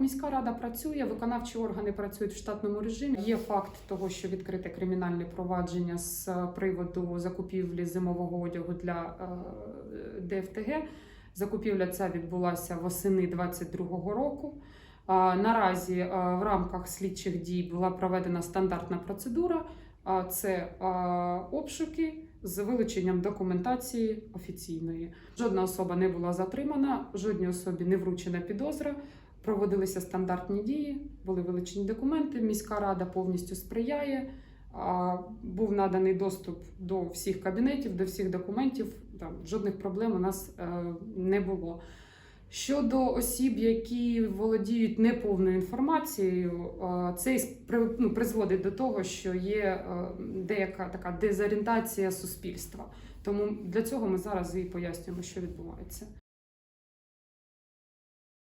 Міська рада працює, виконавчі органи працюють в штатному режимі. Є факт того, що відкрите кримінальне провадження з приводу закупівлі зимового одягу для е, ДФТГ. Закупівля ця відбулася восени 2022 року. Наразі а, в рамках слідчих дій була проведена стандартна процедура. А, Це обшуки з вилученням документації офіційної. Жодна особа не була затримана, жодній особі не вручена підозра. Проводилися стандартні дії, були вилучені документи. Міська рада повністю сприяє. Був наданий доступ до всіх кабінетів, до всіх документів. Там жодних проблем у нас е, не було. Щодо осіб, які володіють неповною інформацією, е, це ну, призводить до того, що є е, деяка така дезорієнтація суспільства. Тому для цього ми зараз і пояснюємо, що відбувається.